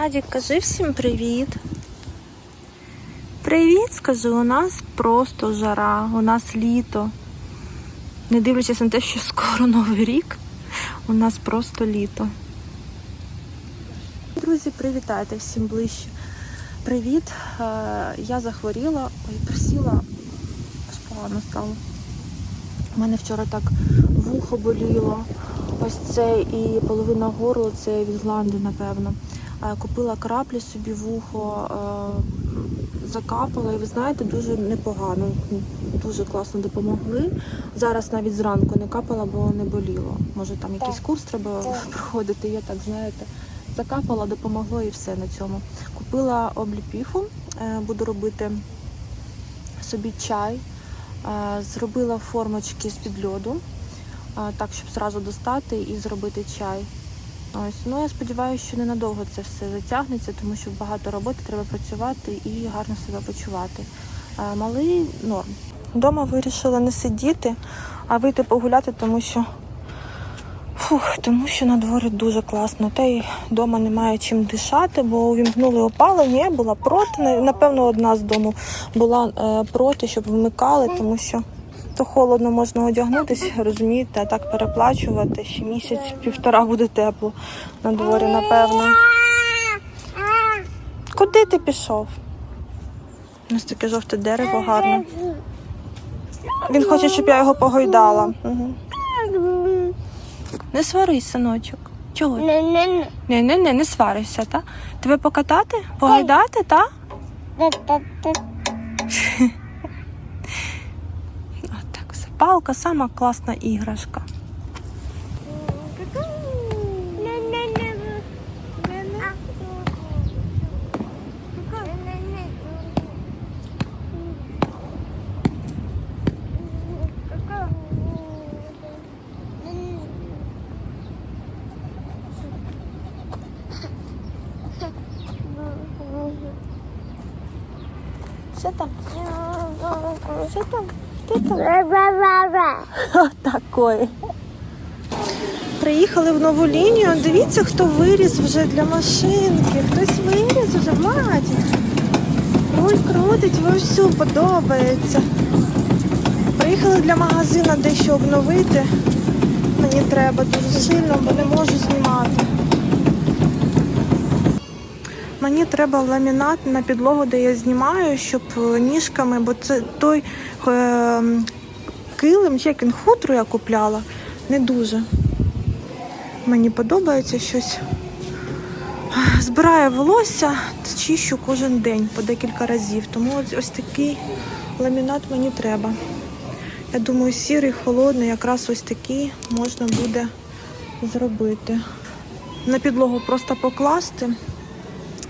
Владик, кажи всім привіт. Привіт, скажи, у нас просто жара, у нас літо. Не дивлячись на те, що скоро новий рік, у нас просто літо. Друзі, привітайте всім ближче. Привіт. Е, Я захворіла, ой, присіла, аж погано стало. У мене вчора так вухо боліло. Ось це і половина горла, це від гланди, напевно. Е, Купила краплі собі в ухо, е, закапала, і ви знаєте, дуже непогано, дуже класно допомогли. Зараз навіть зранку не капала, бо не боліло. Може там якийсь курс треба проходити, я так знаєте. Закапала, допомогло і все на цьому. Купила обліпіху, е, буду робити собі чай. Зробила формочки з-під льоду, е, так, щоб зразу достати і зробити чай. Ось, ну я сподіваюся, що ненадовго це все затягнеться, тому що багато роботи треба працювати і гарно себе почувати. Е, Малий норм. Дома вирішила не сидіти, а вийти погуляти, тому що Фух, тому що на дворі дуже класно. Та й вдома немає чим дишати, бо увімкнули опалення. Я була проти. Напевно, одна з дому була е, проти, щоб вмикали, тому що то холодно можна одягнутися, розумієте, а так переплачувати. Ще місяць-півтора буде тепло на дворі, напевно. Куди ти пішов? У нас таке жовте дерево гарне. Він хоче, щоб я його погойдала. Угу. Не сварись, синочок. Чого? Не-не-не. Не, не, не, не сваришся, та? Тебе покатати? Погойдати, та? Палка сама класна іграшка. Що там? Що там? Хто там? Такої. Приїхали в нову лінію. Дивіться, хто виріс вже для машинки. Хтось виріс вже, Владі. Руль крутить, вовсю подобається. Приїхали для магазину дещо обновити. Мені треба дуже сильно, бо не можу знімати. Мені треба ламінат на підлогу, де я знімаю, щоб е, ніжками, бо це той е, килим, як він хутру я купляла, не дуже. Мені подобається щось. Збираю волосся чищу кожен день по декілька разів. Тому ось такий ламінат мені треба. Я думаю, сірий, холодний, якраз ось такий можна буде зробити. На підлогу просто покласти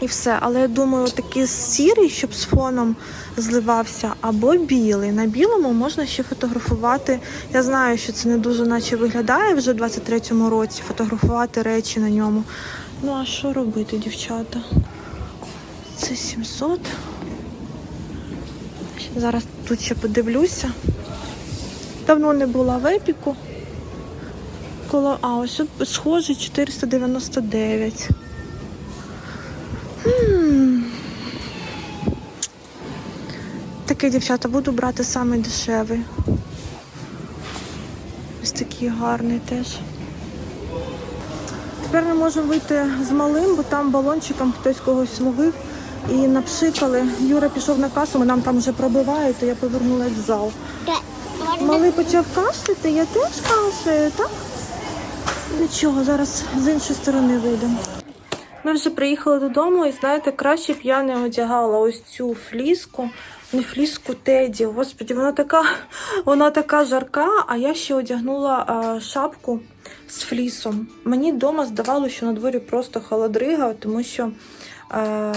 і все. Але я думаю, такий сірий, щоб з фоном зливався, або білий. На білому можна ще фотографувати. Я знаю, що це не дуже наче виглядає вже в 23-му році, фотографувати речі на ньому. Ну а що робити, дівчата? Це 700. Зараз тут ще подивлюся. Давно не була в епіку. Коло... А, ось схожий 499. Такий, дівчата, буду брати самий дешевий. Ось такий гарний теж. Тепер ми можемо вийти з малим, бо там балончиком хтось когось ловив і напшикали. Юра пішов на касу, ми нам там вже пробивають, то я повернулася в зал. Малий почав кашляти, я теж кашляю, так? Нічого, зараз з іншої сторони вийдемо. Ми вже приїхали додому, і знаєте, краще б я не одягала ось цю фліску, не фліску Теді. Господі, вона така, вона така жарка, а я ще одягнула а, шапку з флісом. Мені вдома здавалося, що на дворі просто холодрига, тому що е,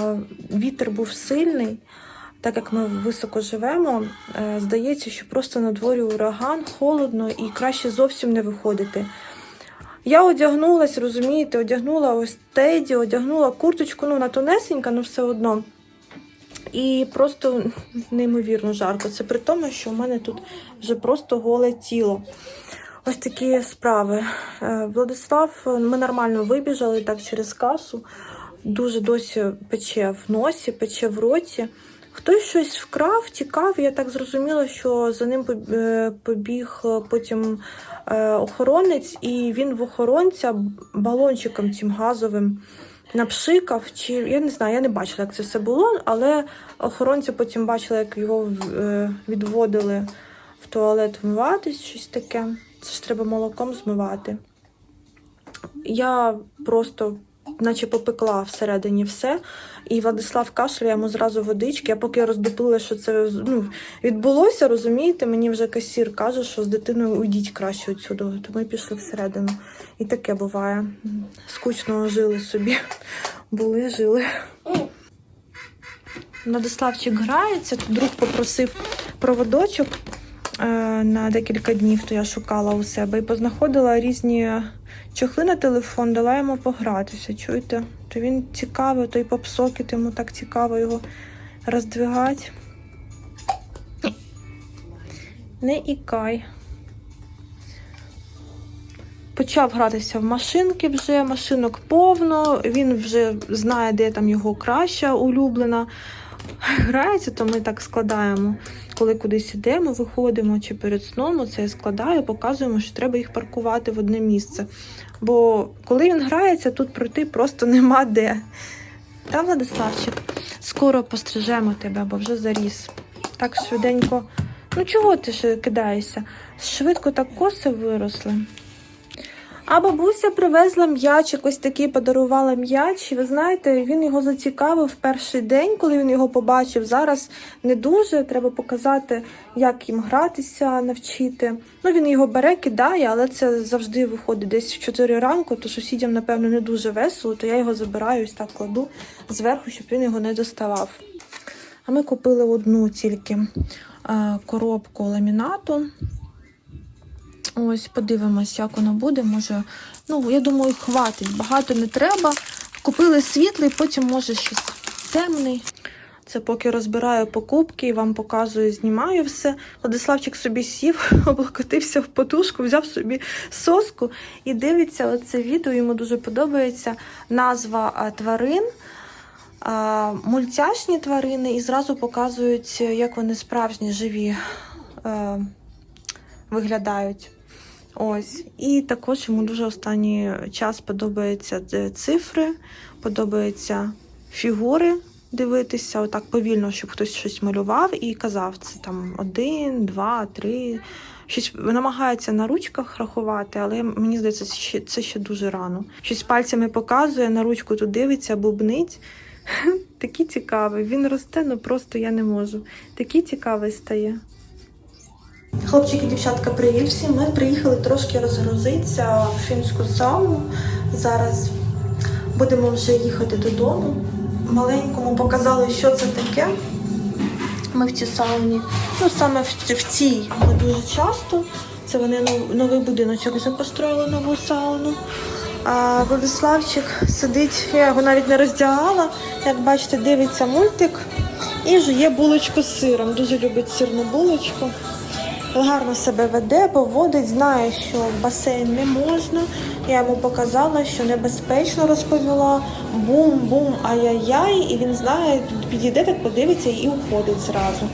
вітер був сильний. Так як ми високо живемо, е, здається, що просто на дворі ураган, холодно і краще зовсім не виходити. Я одягнулась, розумієте, одягнула ось теді, одягнула курточку, ну, вона тонесенька, але все одно. І просто неймовірно жарко. Це при тому, що в мене тут вже просто голе тіло. Ось такі справи. Е, Владислав, ми нормально вибіжали так через касу. дуже досі пече в носі, пече в роті. Хтось щось вкрав, тікав. Я так зрозуміла, що за ним е, побіг е, потім охоронець, і він в охоронця балончиком цим газовим напшикав. Чи я не знаю, я не бачила, як це все було, але охоронці потім бачили, як його е, відводили в туалет вмиватись, щось таке. Це ж треба молоком змивати. Я просто, наче попекла всередині все. І Владислав кашляє йому зразу водички. Я поки роздопила, що це ну, відбулося, розумієте, мені вже касір каже, що з дитиною уйдіть краще відсюди. То ми пішли всередину. І таке буває. Скучно жили собі. Були, жили. Владиславчик грається, тут друг попросив проводочок на декілька днів, то я шукала у себе і познаходила різні чохли на телефон, дала йому погратися. Чуєте? То він цікавий, той попсокіт, йому так цікаво його роздвигати. Не ікай. Почав гратися в машинки вже, машинок повно, він вже знає, де там його краща улюблена. Грається, то ми так складаємо, коли кудись йдемо, виходимо чи перед сном, це я складаю, показуємо, що треба їх паркувати в одне місце. Бо коли він грається, тут пройти просто нема де. Та, Владиславчик, скоро пострижемо тебе, бо вже заріс. Так швиденько. Ну чого ти ж кидаєшся? Швидко так коси виросли. А бабуся привезла м'ячик, ось такий подарувала м'яч. Ви знаєте, він його зацікавив в перший день, коли він його побачив. Зараз не дуже. Треба показати, як їм гратися, навчити. Ну, він його бере, кидає, але це завжди виходить десь в 4 ранку, то сусідям, напевно, не дуже весело, то я його забираю, ось так кладу зверху, щоб він його не доставав. А ми купили одну тільки е, коробку ламінату. Ось, подивимось, як воно буде. Може, ну, я думаю, хватить. Багато не треба. Купили світлий, потім може щось темний. Це поки розбираю покупки і вам показую, знімаю все. Владиславчик собі сів, облокотився в подушку, взяв собі соску і дивиться оце відео. Йому дуже подобається назва тварин. Мультяшні тварини і зразу показують, як вони справжні живі виглядають. Ось. І також йому дуже останній час подобаються е, цифри, подобаються фігури дивитися, отак повільно, щоб хтось щось малював і казав, це там один, два, три. Щось намагається на ручках рахувати, але мені здається, це ще, це ще дуже рано. Щось пальцями показує, на ручку тут дивиться, бубнить. Такий цікавий. Він росте, ну просто я не можу. Такий цікавий стає. Хлопчики, дівчатка, привіт всім. Ми приїхали трошки розгрузитися в фінську сауну. Зараз будемо вже їхати додому. Маленькому показали, що це таке. Ми в цій сауні. Ну, саме в, в цій ми дуже часто. Це вони новий будиночок вже построїли нову сауну. А Владиславчик сидить, я його навіть не роздягала. Як бачите, дивиться мультик і жує булочку з сиром. Дуже любить сирну булочку гарно себе веде, поводить, знає, що в басейн не можна. Я йому показала, що небезпечно розповіла. Бум-бум, ай-яй-яй, і він знає, підійде, так подивиться і уходить зразу.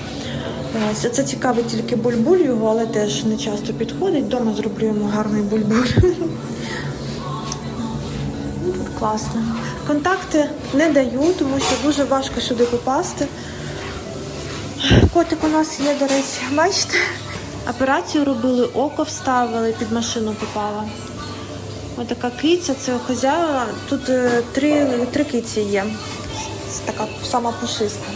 Ось, Це цікавить тільки бульбуль його, але теж не часто підходить. Дома зроблю йому гарний бульбуль. Ну, Тут класно. Контакти не даю, тому що дуже важко сюди попасти. Котик у нас є, до речі, бачите? Операцію робили, око вставили, під машину попала. Ось така киця, це хазяїна. Тут е, три, три киці є. Це така сама пушиста.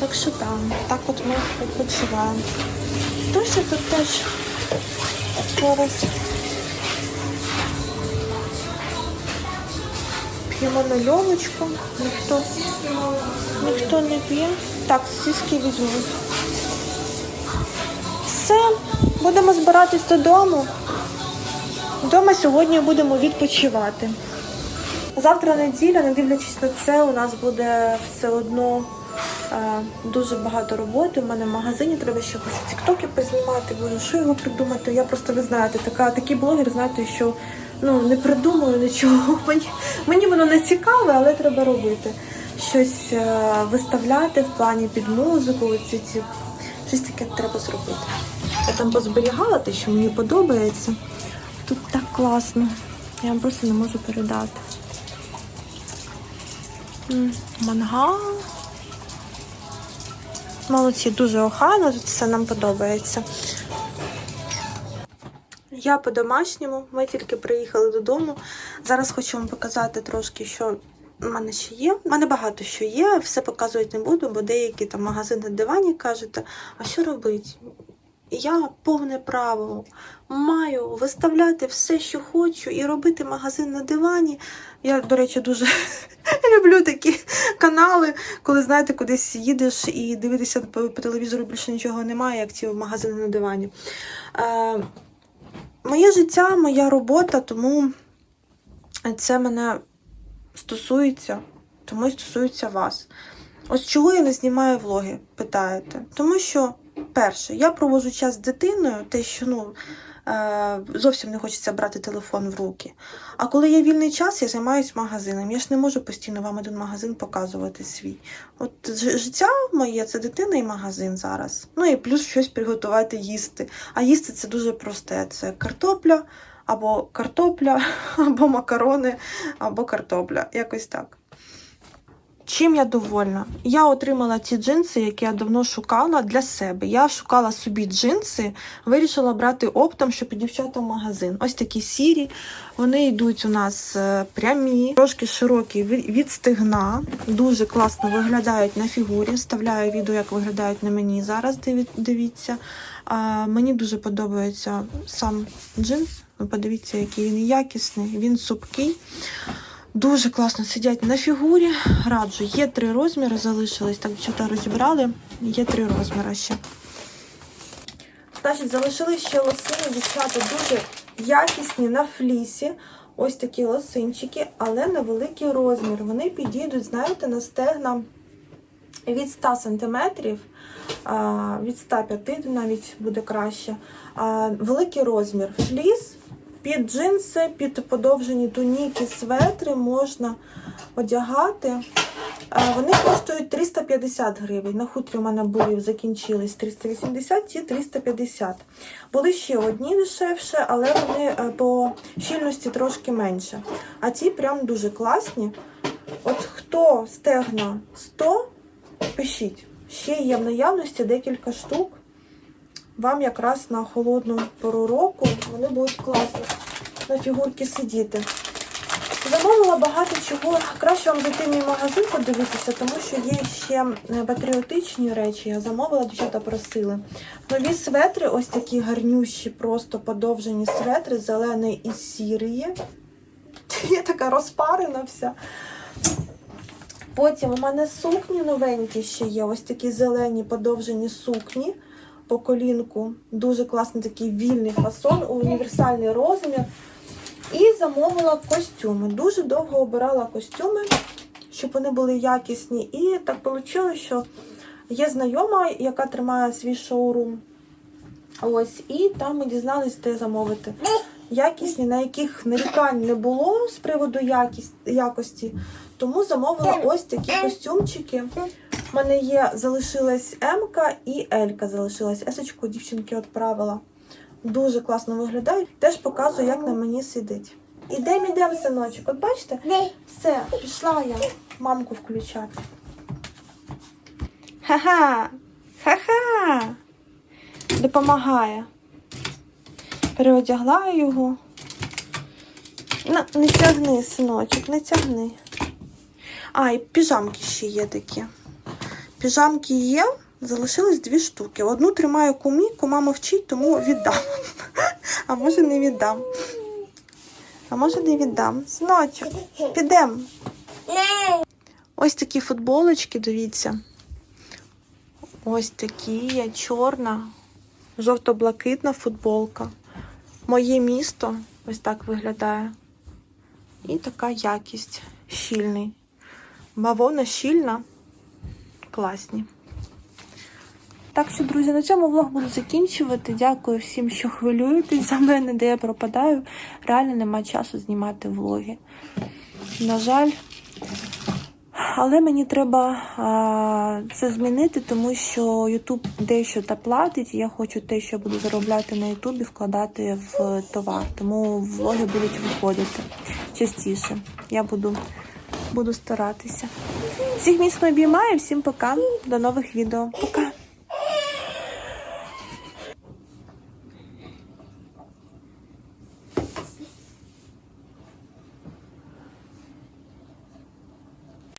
Так що там, так от ми відпочиваємо. Тося тут теж зараз п'ємо нальовочку. Ніхто, ніхто не п'є. Так, сіськи візьму. Все, будемо збиратись додому. Вдома сьогодні будемо відпочивати. Завтра неділя, не дивлячись на це, у нас буде все одно е, дуже багато роботи. У мене в магазині треба ще хочу тіктоки познімати. Боже, що його придумати? Я просто ви знаєте, така такий блогер, знаєте, що ну, не придумую нічого. Мені, мені воно не цікаве, але треба робити. Щось е, виставляти в плані під музику. Ці, ці, щось таке треба зробити. Я там позберігала те, що мені подобається. Тут так класно. Я вам просто не можу передати. Мангал. Молодці, дуже охайно, все нам подобається. Я по-домашньому, ми тільки приїхали додому. Зараз хочу вам показати трошки, що в мене ще є. У мене багато що є, все показувати не буду, бо деякі там магазини на дивані кажуть, а що робити? Я повне право маю виставляти все, що хочу, і робити магазин на дивані. Я, до речі, дуже люблю такі канали, коли знаєте, кудись їдеш і дивитися по, телевізору більше нічого немає, як ці магазини на дивані. Е, моє життя, моя робота, тому це мене стосується, тому і стосується вас. Ось чого я не знімаю влоги, питаєте? Тому що, перше, я проводжу час з дитиною, те, що ну, е, зовсім не хочеться брати телефон в руки. А коли є вільний час, я займаюся магазином. Я ж не можу постійно вам один магазин показувати свій. От життя моє це дитина і магазин зараз. Ну і плюс щось приготувати їсти. А їсти це дуже просте: це картопля, або картопля, або макарони, або картопля. Якось так. Чим я довольна? Я отримала ті джинси, які я давно шукала для себе. Я шукала собі джинси, вирішила брати оптом, щоб дівчата в магазин. Ось такі сірі. Вони йдуть у нас е, прямі, трошки широкі від стегна. Дуже класно виглядають на фігурі. Вставляю відео, як виглядають на мені зараз. Дивіться. А, мені дуже подобається сам джинс. Ви подивіться, який він якісний, він супкий. Дуже класно сидять на фігурі. Раджу, є три розміри, залишились. Так, дівчата розібрали. Є три розміри ще. Значить, залишились ще лосини, дівчата дуже якісні на флісі. Ось такі лосинчики, але на великий розмір. Вони підійдуть, знаєте, на стегна від 100 см, від 105 навіть буде краще. Великий розмір. Фліс під джинси, під подовжені туніки, светри можна одягати. Вони коштують 350 гривень. На хутрі у мене були, закінчились 380, ті 350. Були ще одні дешевше, але вони е, по щільності трошки менше. А ці прям дуже класні. От хто стегна 100, пишіть. Ще є в наявності декілька штук. Вам якраз на холодну пору року вони будуть класно на фігурки сидіти. Замовила багато чого. Краще вам зайти в мій магазин подивитися, тому що є ще е, патріотичні речі. Я замовила, дівчата просили. Нові светри, ось такі гарнющі, просто подовжені светри, зелений і сірий. Я така розпарена вся. Потім у мене сукні новенькі ще є. Ось такі зелені подовжені сукні по колінку. Дуже класний такий вільний фасон, універсальний розмір. І замовила костюми. Дуже довго обирала костюми, щоб вони були якісні. І так вийшло, що є знайома, яка тримає свій шоурум. Ось, і там ми дізналися, де замовити. Якісні, на яких нарікань не було з приводу якість, якості. Тому замовила ось такі костюмчики. У мене є, залишилась М-ка і Л залишилась. Есочку дівчинки відправила. Дуже класно виглядають. Теж показую, як на мені сидить. Ідемо, ідемо, синочок. От бачите? Все, пішла я мамку включати. Ха-ха! Ха-ха! Допомагає. Переодягла його. На, не тягни, синочок, не тягни. А, і піжамки ще є такі. Піжамки є, залишились дві штуки. Одну тримаю кумі, кума мовчить, тому віддам. А може не віддам. А може не віддам. Синочок, підемо. Ось такі футболочки, дивіться. Ось такі є чорна, жовто-блакитна футболка. Моє місто ось так виглядає. І така якість щільний. Бавовна щільна, класні. Так що, друзі, на цьому влог буду закінчувати. Дякую всім, що хвилюєтесь за мене, де я пропадаю. Реально немає часу знімати влоги. На жаль. Але мені треба а, це змінити, тому що YouTube дещо та платить. і Я хочу те, що я буду заробляти на YouTube, вкладати в товар. Тому влоги будуть виходити частіше. Я буду, буду старатися. Всіх міцно обіймаю, всім пока. До нових відео. Пока.